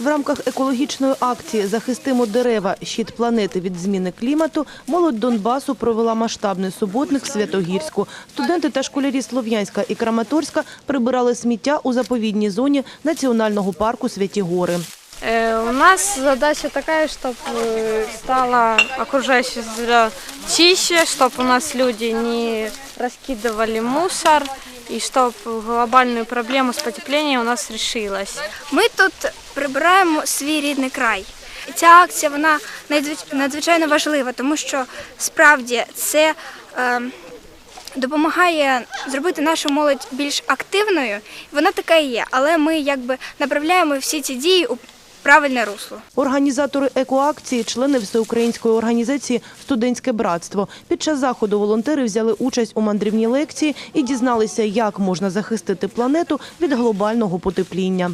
В рамках екологічної акції Захистимо дерева. Щит планети від зміни клімату молодь Донбасу провела масштабний суботник в Святогірську. Студенти та школярі Слов'янська і Краматорська прибирали сміття у заповідній зоні національного парку Святі Гори. Э, У нас задача такая, чтобы стала окружающая среда чище, чтобы у нас люди не раскидывали мусор, и чтобы глобальную проблему с потеплением у нас решилась. Ми тут прибираємо свій рідний край. Ця акція вона надзвич- надзвичайно важлива, тому що справді це е, допомагає зробити нашу молодь більш активною. Вона така і є, але ми якби направляємо всі ці дії у правильне русло. Організатори екоакції, члени всеукраїнської організації Студентське братство. Під час заходу волонтери взяли участь у мандрівній лекції і дізналися, як можна захистити планету від глобального потепління.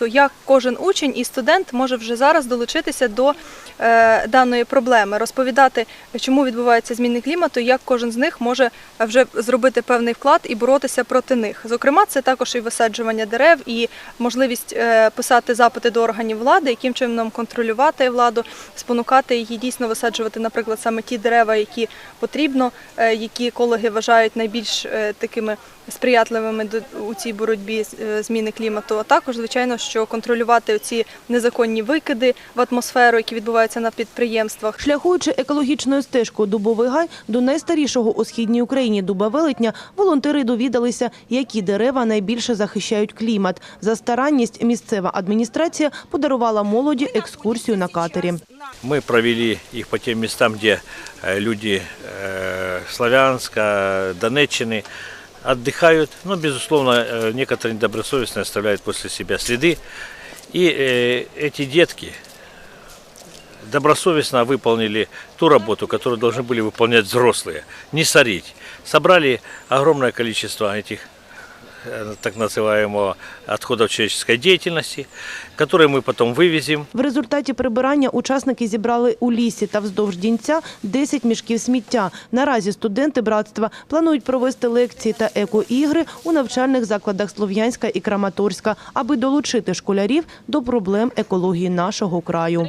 То як кожен учень і студент може вже зараз долучитися до е, даної проблеми, розповідати, чому відбуваються зміни клімату, як кожен з них може вже зробити певний вклад і боротися проти них. Зокрема, це також і висаджування дерев, і можливість е, писати запити до органів влади, яким чином контролювати владу, спонукати її дійсно висаджувати, наприклад, саме ті дерева, які потрібно, е, які екологи вважають найбільш такими сприятливими у цій боротьбі зміни клімату. А також, звичайно, що контролювати ці незаконні викиди в атмосферу, які відбуваються на підприємствах. Шляхуючи екологічною стежкою Дубовий гай до найстарішого у східній Україні дуба велетня, волонтери довідалися, які дерева найбільше захищають клімат. За старанність місцева адміністрація подарувала молоді екскурсію на катері. Мы провели их по тем местам, где э, люди э, Славянска, Донеччины отдыхают. Но, безусловно, э, некоторые недобросовестно оставляют после себя следы. И э, эти детки добросовестно выполнили ту работу, которую должны были выполнять взрослые, не сорить. Собрали огромное количество этих э, так называемого отходов человеческой деятельности, которые мы потом вывезем В результаті прибирання учасники зібрали у лісі та вздовж дінця 10 мішків сміття. Наразі студенти братства планують провести лекції та екоігри у навчальних закладах Слов'янська і Краматорська, аби долучити школярів до проблем екології нашого краю.